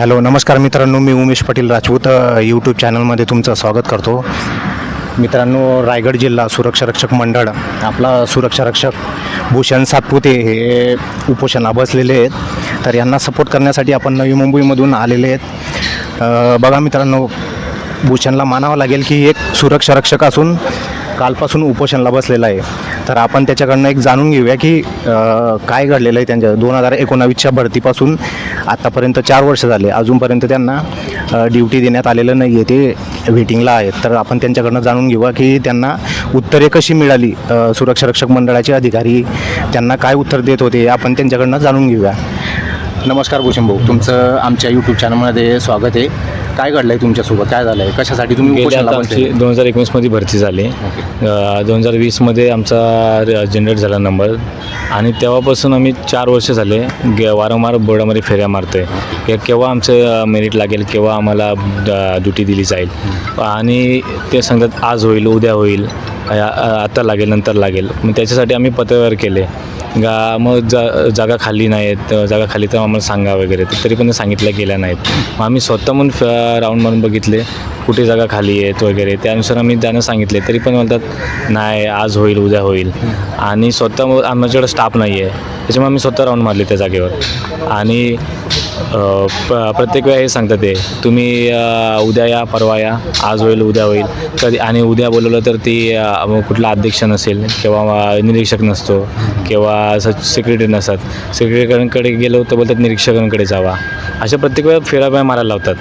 Hello नमस्कार मित्रांनो मी उमेश पाटील राजपूत यूट्यूब चॅनलमध्ये तुमचं स्वागत करतो. मित्रांनो रायगड जिल्हा सुरक्षा रक्षक मंडळ आपला सुरक्षा रक्षक भूषण सातपुते हे उपोषणाला बसलेले आहेत. तर यांना सपोर्ट करण्यासाठी आपण नवी मुंबईमधून आलेले आहेत. बघा मित्रांनो भूषणला मानावं लागेल की एक सुरक्षा रक्षक असून कालपासून उपोषणाला बसलेला आहे. तर आपण त्याच्याकडनं एक जाणून घेऊया की काय घडलेलं आहे त्यांच्या दोन हजार एकोणावीसच्या भरतीपासून आत्तापर्यंत चार वर्ष झाले. अजूनपर्यंत त्यांना ड्युटी देण्यात आलेलं नाही आहे ते वेटिंगला आहेत. तर आपण त्यांच्याकडनं जाणून घेऊया की त्यांना उत्तरे कशी मिळाली सुरक्षा रक्षक मंडळाचे अधिकारी त्यांना काय उत्तर देत होते आपण त्यांच्याकडनं जाणून घेऊया. नमस्कार भूषण भाऊ तुमचं आमच्या यूट्यूब चॅनलमध्ये स्वागत आहे. काय घडलं आहे तुमच्यासोबत? काय झालं आहे कशासाठी तुम्ही उपोषणाला आमची बसले? दोन हजार एकोणीसमध्ये भरती झाली. दोन हजार वीसमध्ये आमचा जनरेट झाला नंबर. आणि तेव्हापासून आम्ही चार वर्ष झाले गे वारंवार बोर्डामध्ये फेऱ्या मारतोय. की केव्हा आमचं मेरिट लागेल केव्हा आम्हाला ड्युटी दिली जाईल. आणि ते सांगतात आज होईल उद्या होईल. आ- आ- आता लागेल नंतर लागेल. मग त्याच्यासाठी आम्ही पत्रव्यवहार केले. गा मग जा जागा खाली नाहीत जागा खाली तर आम्हाला सांगा वगैरे. तर तरी पण सांगितल्या गेल्या नाहीत. मग आम्ही स्वतः म्हणून फ राऊंड मारून बघितले कुठे जागा खाली आहेत वगैरे. त्यानुसार आम्ही त्यांना सांगितले तरी पण म्हणतात नाही आज होईल उद्या होईल. आणि स्वतः मग आमच्याकडे स्टाफ नाही आहे त्याच्यामुळे आम्ही स्वतः राऊंड मारले त्या जागेवर. आणि प प्रत्येक वेळा हे सांगतात ते तुम्ही उद्या या परवा या आज होईल उद्या होईल. कधी आणि उद्या बोलवलं तर ती कुठला अध्यक्ष नसेल किंवा निरीक्षक नसतो किंवा असं सेक्रेटरी नसतात. सेक्रेटरीकडे गेलो तर बोलतात निरीक्षकांकडे जावा. अशा प्रत्येक वेळा फेराफेरा मारायला लावतात.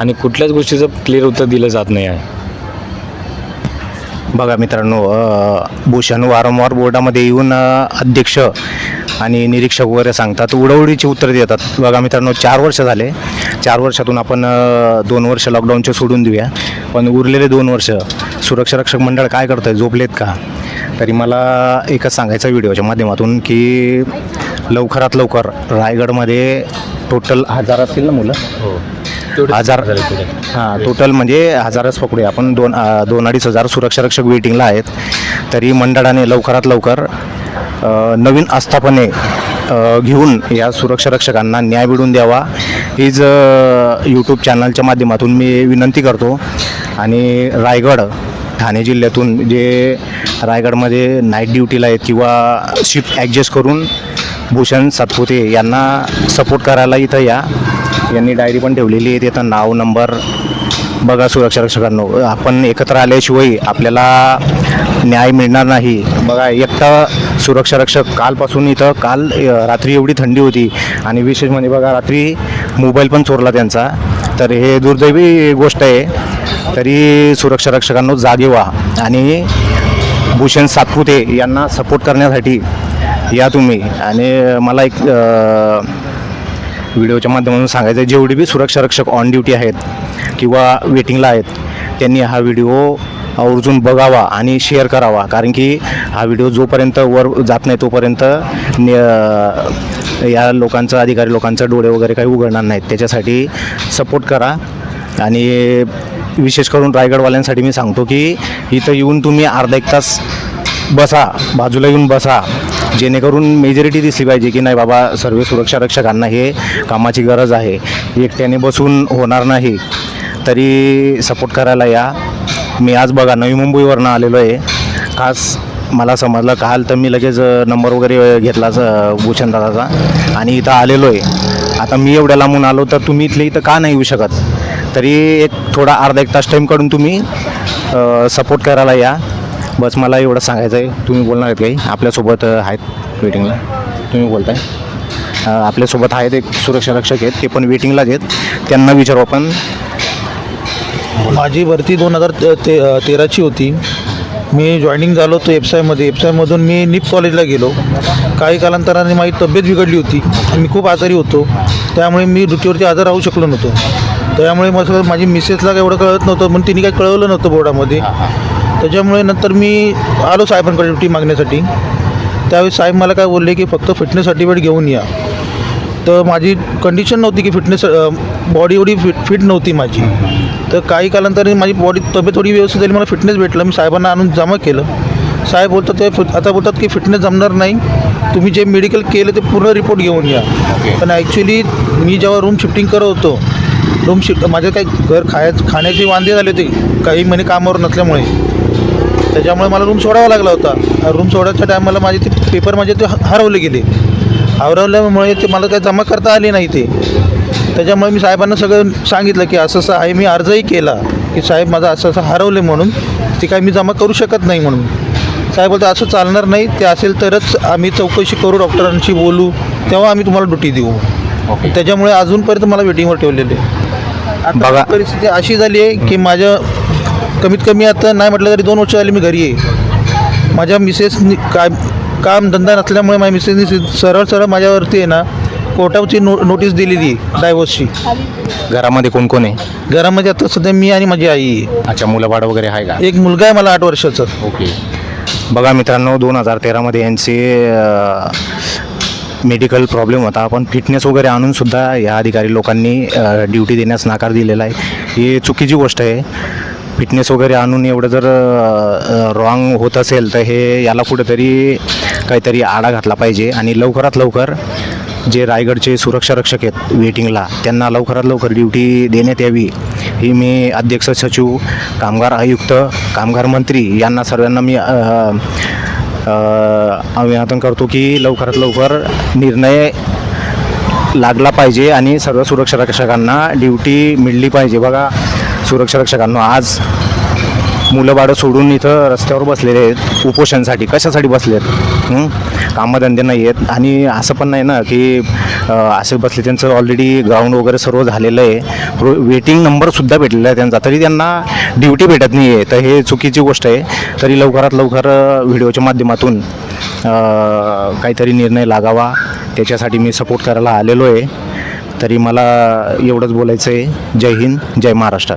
आणि कुठल्याच गोष्टीचं क्लिअर उत्तर दिलं जात नाही आहे. बघा मित्रांनो भूषण वारंवार बोर्डामध्ये येऊन अध्यक्ष आणि निरीक्षक वगैरे सांगतात. उडवडीची उत्तर देतात. बघा मित्रांनो चार वर्ष झाले. चार वर्षातून आपण दोन वर्ष लॉकडाऊनचे सोडून देऊया. पण उरलेले दोन वर्ष सुरक्षा रक्षक मंडळ काय करतं आहे झोपलेत का? तरी मला एकच सांगायचं व्हिडिओच्या माध्यमातून की लवकरात लवकर रायगडमध्ये टोटल हजार असतील ना मुलं? हजार हां टोटल म्हणजे हजारच पकडूया. आपण दोन दोन अडीच हजार सुरक्षा रक्षक वेटिंगला आहेत. तरी मंडळाने लवकरात लवकर नवीन आस्थापने घेऊन या सुरक्षा रक्षकांना न्याय मिळवून द्यावा. हीच यूट्यूब चॅनलच्या माध्यमातून मी विनंती करतो. आणि रायगड ठाणे जिल्ह्यातून जे रायगडमध्ये नाईट ड्युटीला आहेत किंवा शिफ्ट ॲडजस्ट करून भूषण सातपुते यांना सपोर्ट करायला इथं या. यांनी डायरी पण ठेवलेली आहे. त्याचं नाव नंबर बघा सुरक्षा रक्षकांनो. आपण एकत्र आल्याशिवाय आपल्याला न्याय मिळणार नाही. बघा एकटा सुरक्षा रक्षक कालपासून इथं काल रात्री एवढी थंडी होती. आणि विशेष म्हणजे बघा रात्री मोबाईल पण चोरला त्यांचा. तर हे दुर्दैवी गोष्ट आहे. तरी सुरक्षा रक्षकांनो जागे व्हा. आणि भूषण सातपुते यांना सपोर्ट करण्यासाठी या तुम्ही. आणि मला एक व्हिडिओच्या माध्यमातून सांगायचं आहे जेवढे बी सुरक्षा रक्षक ऑन ड्युटी आहेत किंवा वेटिंगला आहेत त्यांनी हा व्हिडिओ आवर्जून बघावा आणि शेअर करावा. कारण की हा व्हिडिओ जोपर्यंत वर जात नाही तोपर्यंत या लोकांचं अधिकारी लोकांचं डोळे वगैरे काही उघडणार नाहीत. त्याच्यासाठी सपोर्ट करा. आणि विशेष करून रायगडवाल्यांसाठी मी सांगतो की इथं येऊन तुम्ही अर्धा एक तास बसा बाजूला येऊन बसा. जेणेकरून मेजॉरिटी दिसली पाहिजे की नाही बाबा सर्व सुरक्षा रक्षकांना हे कामाची गरज आहे. एकट्याने बसून होणार नाही. तरी सपोर्ट करायला या. मी आज बघा नवी मुंबईवरनं आलेलो आहे. खास मला समजलं काल तर मी लगेच नंबर वगैरे घेतला भूषण दादाचा. आणि इथं आलेलो आहे. आता मी एवढ्या लांबून आलो तर तुम्ही इथले इथं का नाही येऊ शकत? तरी एक थोडा अर्धा एक तास टाईम काढून तुम्ही सपोर्ट करायला या. बस मला एवढं सांगायचं आहे. तुम्ही बोलणार आहेत काही? आपल्यासोबत आहेत वेटिंगला तुम्ही बोलताय. आपल्यासोबत आहेत एक सुरक्षा रक्षक आहेत. ते पण वेटिंगलाच आहेत. त्यांना विचारू आपण. माझी भरती दोन हजार ते तेराची होती. मी जॉईनिंग झालो होतो एफसायमध्ये एफसायमधून मी निप कॉलेजला गेलो. काही कालांतराने माझी तब्येत बिघडली होती. मी खूप आजारी होतो. त्यामुळे मी ड्युटीवरती हजर राहू शकलो नव्हतो. त्यामुळे मग माझी मिसेसला एवढं कळत नव्हतं म्हणून तिने काही कळवलं नव्हतं बोर्डामध्ये. त्याच्यामुळे नंतर मी आलो साहेबांकडे ड्युटी मागण्यासाठी. त्यावेळी साहेब मला काय बोलले की फक्त फिटनेस सर्टिफिकेट घेऊन या. तर माझी कंडिशन नव्हती की फिटनेस बॉडी एवढी फिट फिट नव्हती माझी. तर काही कालांतराने माझी बॉडी तब्येत थोडी व्यवस्थित झाली मला फिटनेस भेटलं. मी साहेबांना आणून जमा केलं. साहेब बोलतात ते आता बोलतात की फिटनेस जमणार नाही. तुम्ही जे मेडिकल केलं ते पूर्ण रिपोर्ट घेऊन या. पण ॲक्च्युली मी जेव्हा रूम शिफ्टिंग करत होतो रूम शिफ्ट माझे काही घर खाया खाण्याचे वांदे झाले होते. काही महिने कामावर नसल्यामुळे. त्याच्यामुळे मला रूम सोडावा लागला होता. रूम सोडायच्या टायमाला माझे ते पेपर माझे ते हरवले गेले. हरवल्यामुळे ते मला काही जमा करता आले नाही ते. त्याच्यामुळे मी साहेबांना सगळं सांगितलं की असं असं आहे मी अर्जही केला की साहेब माझं असं असं हरवले म्हणून ते काही मी जमा करू शकत नाही म्हणून. साहेब बोलतो असं चालणार नाही ते असेल तरच आम्ही चौकशी करू डॉक्टरांशी बोलू तेव्हा आम्ही तुम्हाला ड्युटी देऊ. त्याच्यामुळे अजूनपर्यंत मला वेटिंगवर ठेवलेले. बघा. परिस्थिती अशी झाली आहे की माझ्या कमीत कमी आता नाही म्हटलं तरी दोन वर्ष झाली मी घरी आहे. माझ्या मिसेसनी काय काम धंदा नसल्यामुळे माझ्या मिसेसनी सरळ सरळ माझ्यावरती आहे ना कोर्टाची नो नोटीस दिलेली डायव्होर्सची घरामध्ये कोण कोण आहे? घरामध्ये आता सध्या मी आणि माझी आई. आहे अच्छा मुलं वगैरे आहे का? एक मुलगा आहे मला आठ वर्षाचा. ओके. बघा मित्रांनो दोन हजार तेरामध्ये यांचे मेडिकल प्रॉब्लेम होता. पण फिटनेस वगैरे आणूनसुद्धा या अधिकारी लोकांनी ड्युटी देण्यास नकार दिलेला आहे. ही चुकीची गोष्ट आहे. फिटनेस वगैरे आणून एवढं जर रॉंग होत असेल तर हे याला कुठेतरी काहीतरी आळा घातला पाहिजे आणि लवकरात लवकर जे रायगडचे सुरक्षा रक्षक आहेत वेटिंगला त्यांना लवकरात लवकर ड्युटी देण्यात यावी. ही मी अध्यक्ष सचिव कामगार आयुक्त कामगार मंत्री यांना सर्वांना मी अभिवादन करतो की लवकरात लवकर निर्णय लागला पाहिजे आणि सर्व सुरक्षा रक्षकांना ड्युटी मिळली पाहिजे. बघा सुरक्षा रक्षकांना आज मुलं बाळं सोडून इथं रस्त्यावर बसलेले आहेत उपोषणसाठी. कशासाठी बसले आहेत कामधंदे नाही आहेत आणि असं पण नाही ना की असे बसले त्यांचं ऑलरेडी ग्राउंड वगैरे सर्व झालेलं आहे. वेटिंग नंबरसुद्धा भेटलेला आहे त्यांचा. तरी त्यांना ड्युटी भेटत नाही आहे तर हे चुकीची गोष्ट आहे. तरी लवकरात लवकर व्हिडिओच्या माध्यमातून काहीतरी निर्णय लागावा. त्याच्यासाठी मी सपोर्ट करायला आलेलो आहे. तरी मला एवढंच बोलायचं आहे जय हिंद जय महाराष्ट्र.